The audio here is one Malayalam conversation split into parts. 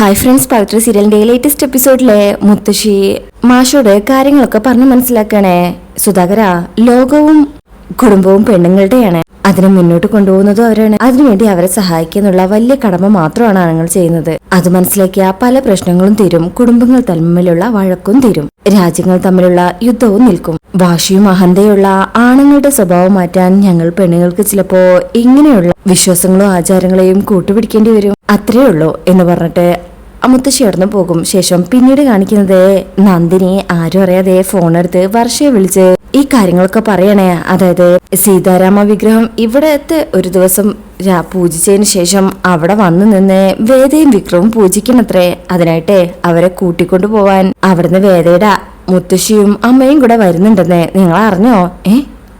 ഹായ് ഫ്രണ്ട്സ് പവിത്ര സീരിയലിന്റെ ലേറ്റസ്റ്റ് എപ്പിസോഡിലെ മുത്തശ്ശി മാഷോട് കാര്യങ്ങളൊക്കെ പറഞ്ഞു മനസ്സിലാക്കണേ. സുധാകര ലോകവും കുടുംബവും പെണ്ണുങ്ങളുടെയാണ്. അതിനെ മുന്നോട്ട് കൊണ്ടുപോകുന്നതും അവരാണ്. അതിനുവേണ്ടി അവരെ സഹായിക്കുന്നുള്ള വലിയ കടമ മാത്രമാണ് ആണുങ്ങൾ ചെയ്യുന്നത്. അത് മനസ്സിലാക്കിയ പല പ്രശ്നങ്ങളും തീരും. കുടുംബങ്ങൾ തമ്മിലുള്ള വഴക്കും തീരും. രാജ്യങ്ങൾ തമ്മിലുള്ള യുദ്ധവും നിൽക്കും. വാശിയും അഹന്തയുള്ള ആണുങ്ങളുടെ സ്വഭാവം മാറ്റാൻ ഞങ്ങൾ പെണ്ണുങ്ങൾക്ക് ചിലപ്പോ ഇങ്ങനെയുള്ള വിശ്വാസങ്ങളും ആചാരങ്ങളെയും കൂട്ടുപിടിക്കേണ്ടി വരും. അത്രേ ഉള്ളൂ എന്ന് പറഞ്ഞിട്ട് മുത്തശ്ശി ഇടന്നു പോകും? ശേഷം പിന്നീട് കാണിക്കുന്നത് നന്ദിനി ആരും അറിയാതെ ഫോണെടുത്ത് വർഷയെ വിളിച്ച് ഈ കാര്യങ്ങളൊക്കെ പറയണേ. അതായത് സീതാരാമ വിഗ്രഹം ഇവിടത്തെ ഒരു ദിവസം പൂജിച്ചതിന് ശേഷം അവിടെ വന്നു നിന്ന് വേദയും വിഗ്രഹവും പൂജിക്കണത്രേ. അതിനായിട്ട് അവരെ കൂട്ടിക്കൊണ്ടു പോവാൻ അവിടുന്ന് വേദയുടെ മുത്തശ്ശിയും അമ്മയും കൂടെ വരുന്നുണ്ടെന്ന്. നിങ്ങൾ അറിഞ്ഞോ ഏ?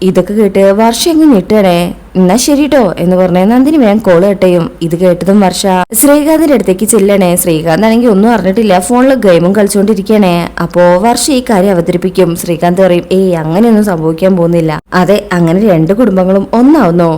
ഇതൊക്കെ കേട്ട് വർഷ എങ്ങ് ഞെട്ടണേ എന്നാ ശരിട്ടോ എന്ന് പറഞ്ഞ നന്ദിനി വേഗം കോൾ കെട്ടയും. ഇത് കേട്ടതും വർഷ ശ്രീകാന്തിന്റെ അടുത്തേക്ക് ചെല്ലണേ. ശ്രീകാന്ത് ആണെങ്കിൽ ഒന്നും അറിഞ്ഞിട്ടില്ല. ഫോണിൽ ഗെയിമും കളിച്ചുകൊണ്ടിരിക്കണേ അപ്പോ വർഷ ഈ കാര്യം അവതരിപ്പിക്കും. ശ്രീകാന്ത് പറയും ഏയ് അങ്ങനെയൊന്നും സംഭവിക്കാൻ പോകുന്നില്ല. അതെ അങ്ങനെ രണ്ട് കുടുംബങ്ങളും ഒന്നാവുന്നോ?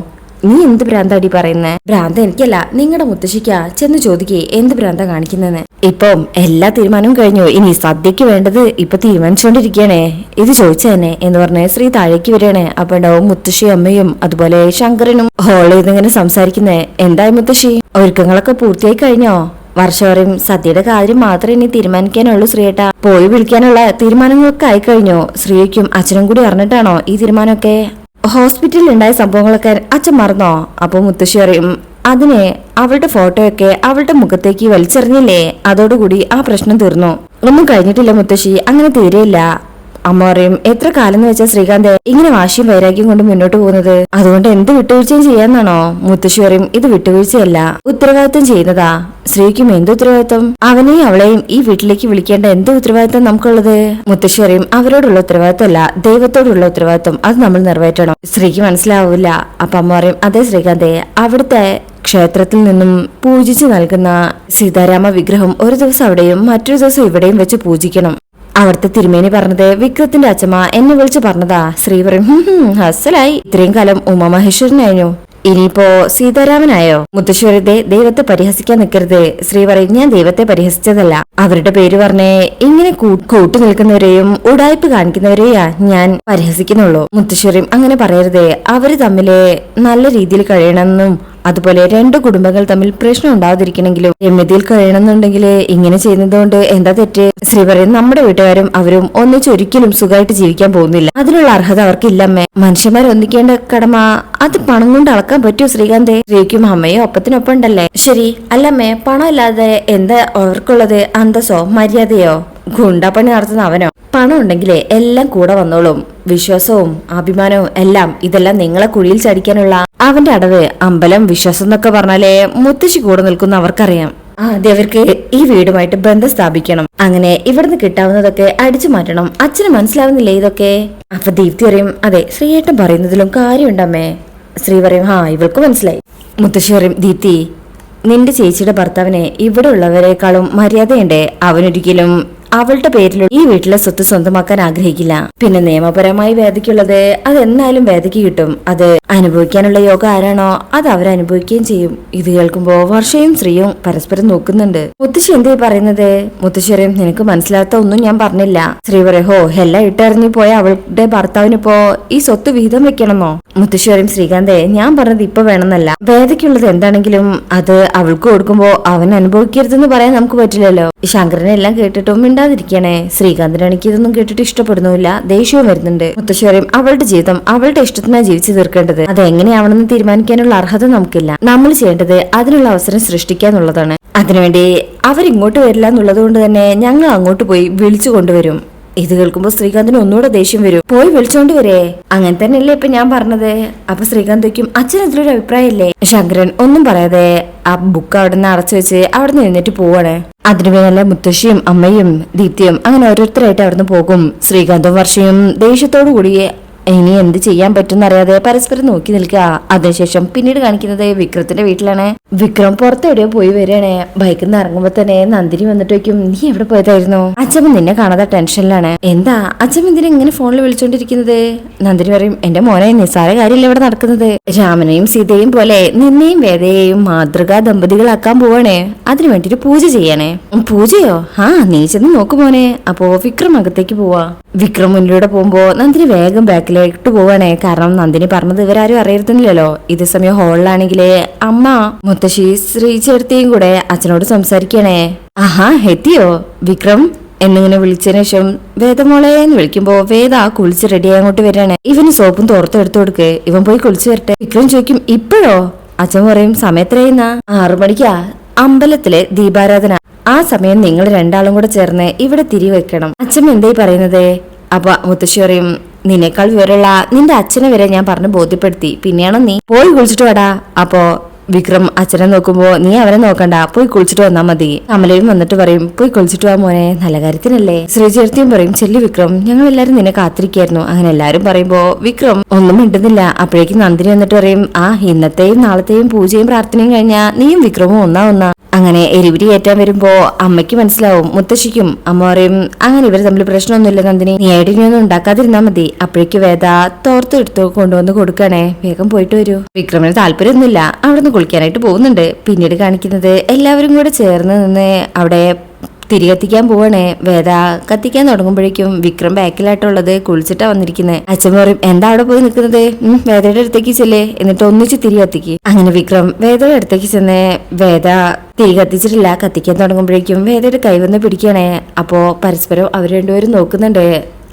നീ എന്ത് ഭ്രാന്താടി പറയുന്നേ? ഭ്രാന്ത് എനിക്കല്ല നിങ്ങളുടെ മുത്തശ്ശിക്കാ ചെന്ന് ചോദിക്കേ എന്ത് ഭ്രാന്ത കാണിക്കുന്നെന്ന്. ഇപ്പം എല്ലാ തീരുമാനവും കഴിഞ്ഞു. ഇനി സദ്യക്ക് വേണ്ടത് ഇപ്പൊ തീരുമാനിച്ചുകൊണ്ടിരിക്കണേ ഇത് ചോദിച്ചതന്നെ എന്ന് പറഞ്ഞ് ശ്രീ താഴേക്ക് വരികയാണ്. അപ്പൊ ഉണ്ടാവും മുത്തശ്ശി അമ്മയും അതുപോലെ ശങ്കരനും ഹോളിൽ നിന്നിങ്ങനെ സംസാരിക്കുന്നേ. എന്തായി മുത്തശ്ശി? ഒരുക്കങ്ങളൊക്കെ പൂർത്തിയായി കഴിഞ്ഞോ? വർഷവരെയും സദ്യയുടെ കാര്യം മാത്രമേ ഇനി തീരുമാനിക്കാനുള്ളൂ ശ്രീയേട്ട. പോയി വിളിക്കാനുള്ള തീരുമാനങ്ങളൊക്കെ ആയി കഴിഞ്ഞു. ശ്രീയ്ക്കും അച്ഛനും കൂടി അറിഞ്ഞിട്ടാണോ ഈ തീരുമാനമൊക്കെ? ഹോസ്പിറ്റലിൽ ഉണ്ടായ സംഭവങ്ങളൊക്കെ അച്ഛൻ മറന്നോ? അപ്പോൾ മുത്തശ്ശി പറയും അതിനെ അവളുടെ ഫോട്ടോയൊക്കെ അവളുടെ മുഖത്തേക്ക് വലിച്ചെറിഞ്ഞില്ലേ? അതോടുകൂടി ആ പ്രശ്നം തീർന്നു. ഒന്നും കഴിഞ്ഞിട്ടില്ല മുത്തശ്ശി അങ്ങനെ തീരെയില്ല. അമ്മ പറയും എത്ര കാലം എന്ന് വെച്ചാൽ ശ്രീകാന്ത് ഇങ്ങനെ വാശിയും വൈരാഗ്യം കൊണ്ട് മുന്നോട്ട് പോകുന്നത്? അതുകൊണ്ട് എന്ത് വിട്ടുവീഴ്ചയും ചെയ്യാന്നാണോ? മുത്തശ്ശി പറയും ഇത് വിട്ടുവീഴ്ചയല്ല ഉത്തരവാദിത്വം ചെയ്യുന്നതാ. ശ്രീക്കും എന്ത് ഉത്തരവാദിത്വം? അവനെയും അവളെയും ഈ വീട്ടിലേക്ക് വിളിക്കേണ്ട എന്ത് ഉത്തരവാദിത്വം നമുക്കുള്ളത്? മുത്തശ്ശി പറയും അവരോടുള്ള ഉത്തരവാദിത്വമല്ല ദൈവത്തോടുള്ള ഉത്തരവാദിത്വം. അത് നമ്മൾ നിറവേറ്റണം. സ്ത്രീക്ക് മനസ്സിലാവില്ല. അപ്പൊ അമ്മ പറയും അതെ ശ്രീകാന്തേ അവിടുത്തെ ക്ഷേത്രത്തിൽ നിന്നും പൂജിച്ചു നൽകുന്ന സീതാരാമ വിഗ്രഹം ഒരു ദിവസം അവിടെയും മറ്റൊരു ദിവസം ഇവിടെയും വെച്ച് പൂജിക്കണം. അവിടുത്തെ തിരുമേനി പറഞ്ഞത് വിക്രത്തിന്റെ അച്ഛമ്മ എന്നെ വിളിച്ചു പറഞ്ഞതാ. ശ്രീ പറയും "ഹും, ഹും, ഹസ്സലായി ഇത്രയും കാലം ഉമാമഹേശ്വരനായിരുന്നു ഇനിയിപ്പോ സീതാരാമനായോ? മുത്തശ്വരത്തെ ദൈവത്തെ പരിഹസിക്കാൻ നിൽക്കരുത് ശ്രീ പറയും ഞാൻ ദൈവത്തെ പരിഹസിച്ചതല്ല. അവരുടെ പേര് പറഞ്ഞേ ഇങ്ങനെ കൂട്ടു നിൽക്കുന്നവരെയും ഉടായ്പ് കാണിക്കുന്നവരെയാ ഞാൻ പരിഹസിക്കുന്നുള്ളൂ. മുത്തശ്വരം അങ്ങനെ പറയരുതേ. അവർ തമ്മിൽ നല്ല രീതിയിൽ കഴിയണമെന്നും അതുപോലെ രണ്ട് കുടുംബങ്ങൾ തമ്മിൽ പ്രശ്നം ഉണ്ടാകാതിരിക്കണമെങ്കിലും രമ്യതയിൽ കഴിയണമെന്നുണ്ടെങ്കിൽ ഇങ്ങനെ ചെയ്യുന്നതുകൊണ്ട് എന്താ തെറ്റ്? ശ്രീ പറയും നമ്മുടെ വീട്ടുകാരും അവരും ഒന്നിച്ചൊരിക്കലും സുഖമായിട്ട് ജീവിക്കാൻ പോകുന്നില്ല. അതിനുള്ള അർഹത അവർക്കില്ലമ്മേ. മനുഷ്യന്മാർ ഒന്നിക്കേണ്ട കടമ അത് പണം കൊണ്ട് അളക്കാൻ പറ്റുമോ ശ്രീകാന്തേ? ശ്രീക്കും അമ്മയും ഒപ്പത്തിനൊപ്പം ഉണ്ടല്ലേ? ശരി. അല്ലമ്മേ പണം ഇല്ലാതെ എന്താ അവർക്കുള്ളത്? അന്തസ്സോ മര്യാദയോ? ഗുണ്ടാപ്പണി നടത്തുന്ന അവനോ? പണം ഉണ്ടെങ്കിലേ എല്ലാം കൂടെ വന്നോളും. വിശ്വാസവും അഭിമാനവും എല്ലാം ഇതെല്ലാം നിങ്ങളെ കുഴിയിൽ ചടിക്കാനുള്ള. അവന്റെ അടവ് അമ്പലം വിശ്വാസം എന്നൊക്കെ പറഞ്ഞാലേ മുത്തശ്ശി കൂടെ നിൽക്കുന്ന അവർക്കറിയാം. ആദ്യം അവർക്ക് ഈ വീടുമായിട്ട് ബന്ധം സ്ഥാപിക്കണം. അങ്ങനെ ഇവിടുന്ന് കിട്ടാവുന്നതൊക്കെ അടിച്ചു മാറ്റണം. അച്ഛന് മനസ്സിലാവുന്നില്ലേ ഇതൊക്കെ? അപ്പൊ ദീപ്തി പറയും അതെ ശ്രീയേട്ടൻ പറയുന്നതിലും കാര്യമുണ്ടമ്മേ ശ്രീ പറയും ആ ഇവൾക്ക് മനസ്സിലായി. മുത്തശ്ശി പറയും ദീപ്തി നിന്റെ ചേച്ചിയുടെ ഭർത്താവിനെ ഇവിടെ ഉള്ളവരെക്കാളും മര്യാദയുണ്ട്. അവനൊരിക്കലും അവളുടെ പേരിൽ ഈ വീട്ടിലെ സ്വത്ത് സ്വന്തമാക്കാൻ ആഗ്രഹിക്കില്ല. പിന്നെ നിയമപരമായി വേദയ്ക്കുള്ളത് അത് എന്നാലും വേദയ്ക്ക് കിട്ടും. അത് അനുഭവിക്കാനുള്ള യോഗം ആരാണോ അത് അവരനുഭവിക്കുകയും ചെയ്യും. ഇത് കേൾക്കുമ്പോ വർഷയും ശ്രീയും പരസ്പരം നോക്കുന്നുണ്ട്. മുത്തശ്ശി എന്തേ പറയുന്നത്? മുത്തശ്ശേരും നിനക്ക് മനസ്സിലാത്ത ഒന്നും ഞാൻ പറഞ്ഞില്ല. ശ്രീ പറയും ഹോ എല്ലാം ഇട്ടെറിഞ്ഞു പോയ അവളുടെ ഭർത്താവിനിപ്പോ ഈ സ്വത്ത് വിഹിതം വെക്കണമോ? മുത്തശ്ശേരും ശ്രീകാന്തെ ഞാൻ പറഞ്ഞത് ഇപ്പൊ വേണമെന്നല്ല. വേദയ്ക്കുള്ളത് എന്താണെങ്കിലും അത് അവൾക്ക് കൊടുക്കുമ്പോ അവൻ അനുഭവിക്കരുതെന്ന് പറയാൻ നമുക്ക് പറ്റില്ലല്ലോ. ശങ്കരനെ എല്ലാം കേട്ടിട്ടും മിണ്ടാതിരിക്കണേ. ശ്രീകാന്തിനാണെങ്കിൽ ഇതൊന്നും കേട്ടിട്ട് ഇഷ്ടപ്പെടുന്നില്ല ദേഷ്യവും വരുന്നുണ്ട്. മുത്തശ്ശേരയും അവളുടെ ജീവിതം അവളുടെ ഇഷ്ടത്തിനാണ് ജീവിച്ചു തീർക്കേണ്ടത്. അത് എങ്ങനെയാവണമെന്ന് തീരുമാനിക്കാനുള്ള അർഹത നമുക്കില്ല. നമ്മൾ ചെയ്യേണ്ടത് അതിനുള്ള അവസരം സൃഷ്ടിക്കുക എന്നുള്ളതാണ്. അതിനുവേണ്ടി അവരിങ്ങോട്ട് വരില്ല എന്നുള്ളത് കൊണ്ട് തന്നെ ഞങ്ങൾ അങ്ങോട്ട് പോയി വിളിച്ചു കൊണ്ടുവരും. ഇത് കേൾക്കുമ്പോ ശ്രീകാന്തിന് ഒന്നുകൂടെ ദേഷ്യം വരും. പോയി വിളിച്ചോണ്ട് വരേ. അങ്ങനെ തന്നെയല്ലേ ഇപ്പൊ ഞാൻ പറഞ്ഞത്. അപ്പൊ ശ്രീകാന്ത് വയ്ക്കും അച്ഛൻ അതിലൊരു അഭിപ്രായമില്ലേ? ശങ്കരൻ ഒന്നും പറയാതെ ആ ബുക്ക് അവിടെ നിന്ന് അടച്ചു വെച്ച് അവിടെ നിന്ന് എഴുന്നേറ്റ് പോവാണ്. അതിനുവേല മുത്തശ്ശിയും അമ്മയും ദീപ്തിയും അങ്ങനെ ഓരോരുത്തരായിട്ട് അവിടുന്ന് പോകും. ശ്രീകാന്തും വർഷയും ദേഷ്യത്തോടു കൂടി ഇനി എന്ത് ചെയ്യാൻ പറ്റുമെന്നറിയാതെ പരസ്പരം നോക്കി നിൽക്കുക. അതിനുശേഷം പിന്നീട് കാണിക്കുന്നത് വിക്രത്തിന്റെ വീട്ടിലാണ്. വിക്രം പുറത്തെവിടെയോ പോയി വരികയാണേ. ബൈക്കിൽ നിന്ന് ഇറങ്ങുമ്പോ തന്നെ നന്ദിനി വന്നിട്ട് നീ എവിടെ പോയതായിരുന്നു? അച്ഛമ്മ നിന്നെ കാണാതെ ടെൻഷനിലാണ്. എന്താ? അച്ഛമ്മ എന്തിനാ ഇങ്ങനെ ഫോണിൽ വിളിച്ചോണ്ടിരിക്കുന്നത്? നന്ദിനി പറയും എന്റെ മോനെ നിസ്സാര കാര്യമില്ല ഇവിടെ നടക്കുന്നത്? രാമനെയും സീതയും പോലെ നിന്നെയും വേദയെയും മാതൃകാ ദമ്പതികളാക്കാൻ പോവാണേ. അതിനു വേണ്ടിട്ട് പൂജ ചെയ്യണേ. പൂജയോ? ആ നീ ചെന്ന് നോക്കു മോനെ. അപ്പോ വിക്രം അകത്തേക്ക് പോവാ. വിക്രം മുന്നിലൂടെ പോകുമ്പോ നന്ദിനി വേഗം ബാക്കിലേക്ക് പോവാണേ. കാരണം നന്ദിനി പറഞ്ഞത് ഇവരാരും അറിയരുതുന്നില്ലല്ലോ. ഇതേ സമയം ഹോളിലാണെങ്കിലേ അമ്മ മുത്തശ്ശി ശ്രീ ചേർത്തിയും കൂടെ അച്ഛനോട് സംസാരിക്കണേ. ആഹാ എത്തിയോ? വിക്രം എന്നിങ്ങനെ വിളിച്ചതിന് ശേഷം വേദമോളെ എന്ന് വിളിക്കുമ്പോ വേദ കുളിച്ച് റെഡി അങ്ങോട്ട് വരികയാണ്. ഇവന് സോപ്പും തോർത്ത് എടുത്തു കൊടുക്ക്. ഇവൻ പോയി കുളിച്ചു വരട്ടെ. വിക്രം ചോദിക്കും ഇപ്പോഴോ? അച്ഛൻ പറയും സമയത്രയുന്ന ആറു മണിക്കാ. അമ്പലത്തിലെ ദീപാരാധന. ആ സമയം നിങ്ങൾ രണ്ടാളും കൂടെ ചേർന്ന് ഇവിടെ തിരി വെക്കണം. അച്ഛൻ എന്തായി പറയുന്നത്? അപ്പൊ മുത്തശ്ശി പറയും നിന്നേക്കാൾ വിവരമുള്ള നിന്റെ അച്ഛനെ വരെ ഞാൻ പറഞ്ഞ് ബോധ്യപ്പെടുത്തി. പിന്നെയാണോ നീ പോയി കുളിച്ചിട്ട് വാടാ. അപ്പോ വിക്രം അച്ഛനെ നോക്കുമ്പോ നീ അവനെ നോക്കണ്ട. പോയി കുളിച്ചിട്ട് വന്നാ മതി. അമലയും വന്നിട്ട് പറയും പോയി കുളിച്ചിട്ട് വാ മോനെ. നല്ല കാര്യത്തിനല്ലേ? ശ്രീചേർത്തിയും പറയും ചെല്ലി വിക്രം. ഞങ്ങൾ എല്ലാരും നിന്നെ കാത്തിരിക്കായിരുന്നു. അങ്ങനെ എല്ലാരും പറയുമ്പോ വിക്രം ഒന്നും മിണ്ടുന്നില്ല. അപ്പോഴേക്കും നന്ദിനി വന്നിട്ട് പറയും ആ ഇന്നത്തെയും നാളത്തെയും പൂജയും പ്രാർത്ഥനയും കഴിഞ്ഞാ നീയും വിക്രമും ഒന്നാ ഒന്നാ. അങ്ങനെ എരിവിരി ഏറ്റാൻ വരുമ്പോ അമ്മയ്ക്ക് മനസ്സിലാവും മുത്തശ്ശിക്കും അമ്മ പറയും അങ്ങനെ ഇവർ തമ്മിൽ പ്രശ്നമൊന്നുമില്ല നന്ദിനി നീ ഏടിനൊന്നും ഉണ്ടാക്കാതിരുന്നാ മതി. അപ്പോഴേക്ക് വേദ തോർത്തെടുത്ത് കൊണ്ടുവന്ന് കൊടുക്കണേ വേഗം പോയിട്ട് വരൂ. വിക്രമിന് താല്പര്യമൊന്നുമില്ല. അവിടുന്ന് കുളിക്കാനായിട്ട് പോകുന്നുണ്ട്. പിന്നീട് കാണിക്കുന്നത് എല്ലാവരും കൂടെ ചേർന്ന് നിന്ന് അവിടെ തിരി കത്തിക്കാൻ പോവാണേ. വേദ കത്തിക്കാൻ തുടങ്ങുമ്പോഴേക്കും വിക്രം ബാക്കിലായിട്ടുള്ളത് കുളിച്ചിട്ടാ വന്നിരിക്കുന്നത് അച്ഛൻ പറയും എന്താ അവിടെ പോയി നിൽക്കുന്നത്? വേദയുടെ അടുത്തേക്ക് ചെല്ലേ. എന്നിട്ട് ഒന്നിച്ച് തിരി കത്തിക്ക് അങ്ങനെ വിക്രം വേദയുടെ അടുത്തേക്ക് ചെന്നേ വേദ തിരി കത്തിച്ചിട്ടില്ല കത്തിക്കാൻ തുടങ്ങുമ്പോഴേക്കും വേദയുടെ കൈ വന്ന് പിടിക്കണേ അപ്പോ പരസ്പരം അവർ രണ്ടുപേരും നോക്കുന്നുണ്ട്.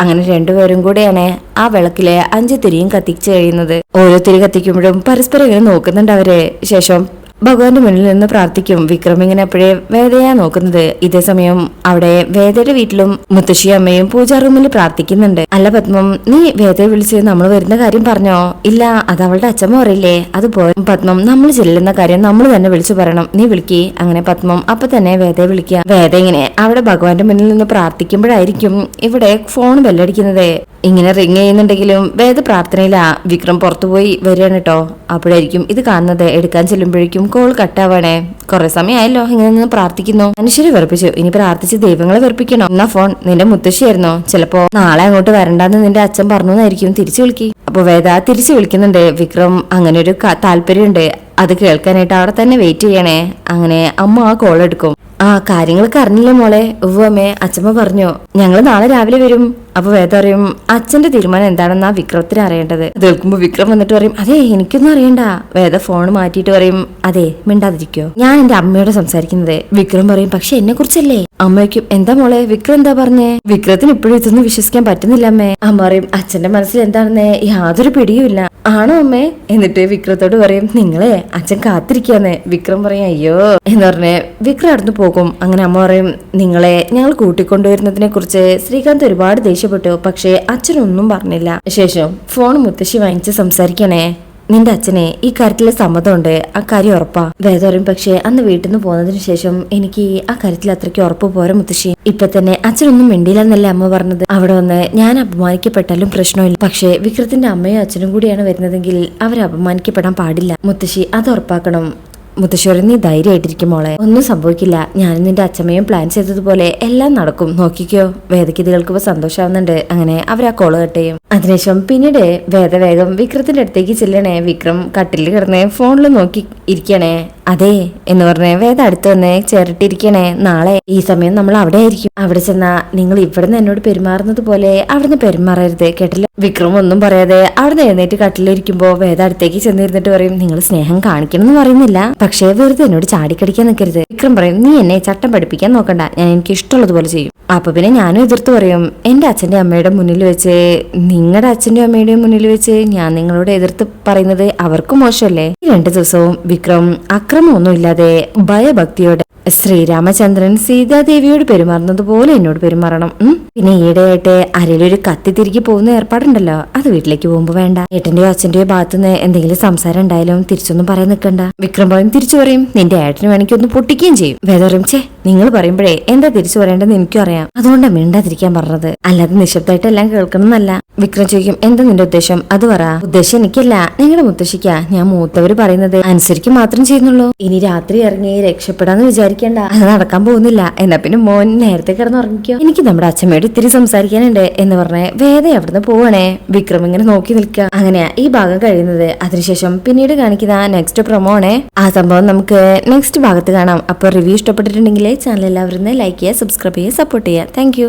അങ്ങനെ രണ്ടുപേരും കൂടെയാണ് ആ വിളക്കിലെ അഞ്ച് തിരിയും കത്തിച്ച് കഴിയുന്നത്. ഓരോ തിരി കത്തിക്കുമ്പോഴും പരസ്പരം ഇങ്ങനെ നോക്കുന്നുണ്ട് അവർ. ശേഷം ഭഗവാന്റെ മുന്നിൽ നിന്ന് പ്രാർത്ഥിക്കും. വിക്രം ഇങ്ങനെ എപ്പോഴേ വേദയാ നോക്കുന്നത്. ഇതേ സമയം അവിടെ വേദയുടെ വീട്ടിലും മുത്തശ്ശി അമ്മയും പൂജാ റൂമിൽ പ്രാർത്ഥിക്കുന്നുണ്ട്. അല്ല പത്മം നീ വേദയെ വിളിച്ച് നമ്മൾ വരുന്ന കാര്യം പറഞ്ഞോ? ഇല്ല അത് അവളുടെ അച്ഛമ്മ പറയില്ലേ? അത് പോയി. പത്മം നമ്മൾ ചെല്ലുന്ന കാര്യം നമ്മൾ തന്നെ വിളിച്ചു പറയണം. നീ വിളിക്കി. അങ്ങനെ പത്മം അപ്പൊ തന്നെ വേദയെ വിളിക്കുക. വേദ ഇങ്ങനെ അവിടെ ഭഗവാന്റെ മുന്നിൽ നിന്ന് പ്രാർത്ഥിക്കുമ്പോഴായിരിക്കും ഇവിടെ ഫോൺ ബെല്ലടിക്കുന്നത്. ഇങ്ങനെ റിങ് ചെയ്യുന്നുണ്ടെങ്കിലും വേദ പ്രാർത്ഥനയിലാ. വിക്രം പുറത്തുപോയി വരികയാണ് കേട്ടോ അപ്പോഴായിരിക്കും ഇത് കാണുന്നത്. എടുക്കാൻ ചെല്ലുമ്പോഴേക്കും കോൾ കട്ടാവണേ കുറെ സമയമായല്ലോ ഇങ്ങനെ നിന്ന് പ്രാർത്ഥിക്കുന്നു. മനുഷ്യരെ വെറുപ്പിച്ചു. ഇനി പ്രാർത്ഥിച്ച് ദൈവങ്ങളെ വെറുപ്പിക്കണോ? എന്നാ ഫോൺ നിന്റെ മുത്തശ്ശിയായിരുന്നോ. ചിലപ്പോ നാളെ അങ്ങോട്ട് വരണ്ടെന്ന് നിന്റെ അച്ഛൻ പറഞ്ഞു എന്നായിരിക്കും തിരിച്ചു വിളിക്കി. അപ്പൊ വേദ തിരിച്ചു വിളിക്കുന്നുണ്ട്. വിക്രം അങ്ങനെ ഒരു താല്പര്യമുണ്ട്. അത് കേൾക്കാനായിട്ട് അവിടെ തന്നെ വെയിറ്റ് ചെയ്യണേ. അങ്ങനെ അമ്മ ആ കോൾ എടുക്കും. ആ കാര്യങ്ങളൊക്കെ അറിഞ്ഞില്ലേ മോളെ? ഉവ്വമ്മേ അച്ഛമ്മ പറഞ്ഞു. ഞങ്ങൾ നാളെ രാവിലെ വരും. അപ്പൊ വേദ അറിയും അച്ഛന്റെ തീരുമാനം എന്താണെന്നാ വിക്രമത്തിന് അറിയേണ്ടത്? കേൾക്കുമ്പോ വിക്രം വന്നിട്ട് പറയും അതെ എനിക്കൊന്നും അറിയണ്ട. വേദ ഫോൺ മാറ്റിയിട്ട് പറയും അതെ മിണ്ടാതിരിക്കോ. ഞാൻ എന്റെ അമ്മയോട് സംസാരിക്കുന്നത് വിക്രം പറയും പക്ഷെ എന്നെ കുറിച്ചല്ലേ അമ്മയ്ക്കും എന്താ മോളെ? വിക്രം എന്താ പറഞ്ഞേ? വിക്രത്തിന് ഇപ്പോഴും ഇതൊന്നും വിശ്വസിക്കാൻ പറ്റുന്നില്ല അമ്മേ. അമ്മ പറയും അച്ഛന്റെ മനസ്സിൽ എന്താണെന്നേ? യാതൊരു പിടിയുമില്ല. ആണോ അമ്മേ? എന്നിട്ട് വിക്രത്തോട് പറയും നിങ്ങളെ അച്ഛൻ കാത്തിരിക്കാന്ന് വിക്രം പറയും അയ്യോ. എന്ന് പറഞ്ഞ് വിക്രം അടുത്ത് പോകും. അങ്ങനെ അമ്മ പറയും നിങ്ങളെ ഞങ്ങൾ കൂട്ടിക്കൊണ്ടുവരുന്നതിനെ കുറിച്ച് ശ്രീകാന്ത് ഒരുപാട് ദേഷ്യപ്പെട്ടു. പക്ഷേ അച്ഛനൊന്നും പറഞ്ഞില്ല. ശേഷം ഫോൺ മുത്തശ്ശി വാങ്ങിച്ച് സംസാരിക്കണേ. നിന്റെ അച്ഛനെ ഈ കാര്യത്തിൽ സമ്മതമുണ്ട്. ആ കാര്യം ഉറപ്പാ. വേദോരം പക്ഷേ അന്ന് വീട്ടിൽ നിന്ന് പോകുന്നതിന് ശേഷം എനിക്ക് ആ കാര്യത്തിൽ അത്രയ്ക്ക് ഉറപ്പ് പോരാ മുത്തശ്ശി. ഇപ്പൊ തന്നെ അച്ഛനൊന്നും മിണ്ടിയില്ലെന്നല്ലേ അമ്മ പറഞ്ഞത്. അവിടെ വന്ന് ഞാൻ അപമാനിക്കപ്പെട്ടാലും പ്രശ്നമില്ല. പക്ഷേ വിക്രത്തിന്റെ അമ്മയും അച്ഛനും കൂടിയാണ് വരുന്നതെങ്കിൽ അവരെ അപമാനിക്കപ്പെടാൻ പാടില്ല. മുത്തശ്ശി അത് ഉറപ്പാക്കണം. മുത്തശ്ശോരൻ നീ ധൈര്യമായിട്ടിരിക്കും മോളെ. ഒന്നും സംഭവിക്കില്ല. ഞാനും നിന്റെ അച്ഛമ്മയും പ്ലാൻ ചെയ്തതുപോലെ എല്ലാം നടക്കും. നോക്കിക്കോ. വേദയ്ക്ക് കേൾക്കുമ്പോൾ സന്തോഷാവുന്നുണ്ട്. അങ്ങനെ അവർ ആ കോൾ കട്ട് അതിനുശേഷം പിന്നീട് വേദ വേഗം വിക്രത്തിന്റെ അടുത്തേക്ക് ചെല്ലണേ. വിക്രം കട്ടിലിൽ കിടന്ന് ഫോണിൽ നോക്കി ഇരിക്കണേ. അതെ എന്ന് പറഞ്ഞേ വേദ അടുത്ത് വന്നേ ചേർട്ടിരിക്കണേ നാളെ ഈ സമയം നമ്മൾ അവിടെ ആയിരിക്കും. അവിടെ ചെന്നാ നിങ്ങൾ ഇവിടുന്ന് എന്നോട് പെരുമാറുന്നത് പോലെ അവിടുന്ന് പെരുമാറരുത് കേട്ടില്ല? വിക്രം ഒന്നും പറയാതെ അവിടുന്ന് എഴുന്നേറ്റ് കട്ടിലിരിക്കുമ്പോ വേദ അടുത്തേക്ക് ചെന്നിരുന്നിട്ട് പറയും നിങ്ങൾ സ്നേഹം കാണിക്കണം എന്ന് പറയുന്നില്ല. പക്ഷേ വെറുതെ എന്നോട് ചാടിക്കടിക്കാൻ നിൽക്കരുത്. വിക്രം പറയും നീ എന്നെ ചട്ടം പഠിപ്പിക്കാൻ നോക്കണ്ട. ഞാൻ എനിക്ക് ഇഷ്ടമുള്ളതുപോലെ ചെയ്യും. അപ്പൊ പിന്നെ ഞാനും എതിർത്ത് പറയും എന്റെ അച്ഛന്റെ അമ്മയുടെ മുന്നിൽ വെച്ച് നിങ്ങളുടെ അച്ഛന്റെ അമ്മയുടെ മുന്നിൽ വെച്ച് ഞാൻ നിങ്ങളോട് എതിർത്ത് പറയുന്നത് അവർക്കും മോശമല്ലേ? രണ്ടു ദിവസവും വിക്രം അക്രമമൊന്നുമില്ലാതെ ഭയഭക്തിയോടെ ശ്രീരാമചന്ദ്രൻ സീതാദേവിയോട് പെരുമാറുന്നത് പോലെ എന്നോട് പെരുമാറണം. പിന്നെ ഈയിടെയായിട്ട് അരയിലൊരു കത്തി തിരികെ പോകുന്ന ഏർപ്പാടുണ്ടല്ലോ. അത് വീട്ടിലേക്ക് പോകുമ്പോ വേണ്ട. ഏട്ടന്റെയോ അച്ഛന്റെയോ ഭാഗത്തുനിന്ന് എന്തെങ്കിലും സംസാരം ഉണ്ടായാലും? തിരിച്ചൊന്നും പറയാൻ നിൽക്കണ്ട വിക്രം തിരിച്ചു പറയും. നിന്റെ ഏട്ടന് വേണമെങ്കിൽ ഒന്ന് പൊട്ടിക്കുകയും ചെയ്യും. വേദ ചേ നിങ്ങൾ പറയുമ്പോഴേ എന്താ തിരിച്ചു പറയേണ്ടത് എനിക്കും അറിയാം. അതുകൊണ്ടാണ് മിണ്ടാതിരിക്കാൻ പറഞ്ഞത്. അല്ലാതെ നിശബ്ദമായിട്ട് എല്ലാം കേൾക്കണമെന്നല്ല. വിക്രം ചോദിക്കും എന്താ നിന്റെ ഉദ്ദേശം? അത് പറ ഉദ്ദേശം എനിക്കല്ല. നിങ്ങളുടെ മുത്തശ്ശിക്ക. ഞാൻ മൂത്തവര് പറയുന്നത് അനുസരിക്കും മാത്രം ചെയ്യുന്നുള്ളൂ. ഇനി രാത്രി ഇറങ്ങി രക്ഷപ്പെടാന്ന് വിചാരിക്കേണ്ട. അത് നടക്കാൻ പോകുന്നില്ല. എന്നാ പിന്നെ മോൻ നേരത്തെ കിടന്നുറങ്ങിക്കോ. എനിക്ക് നമ്മുടെ അച്ഛമ്മയോട് ഇത്തിരി സംസാരിക്കാനുണ്ട്. എന്ന് പറഞ്ഞ് വേദ അവിടുന്ന് പോവണേ. വിക്രം ഇങ്ങനെ നോക്കി നിൽക്കുക അങ്ങനെയാ ഈ ഭാഗം കഴിയുന്നത്. അതിനുശേഷം പിന്നീട് കാണിക്കുന്ന നെക്സ്റ്റ് പ്രൊമോ ആണ്. ആ സംഭവം നമുക്ക് നെക്സ്റ്റ് ഭാഗത്ത് കാണാം. അപ്പൊ റിവ്യൂ ഇഷ്ടപ്പെട്ടിട്ടുണ്ടെങ്കിൽ ചാനൽ എല്ലാവരും ലൈക്ക് ചെയ്യുക സബ്സ്ക്രൈബ് ചെയ്യുക സപ്പോർട്ട് ചെയ്യുക. താങ്ക്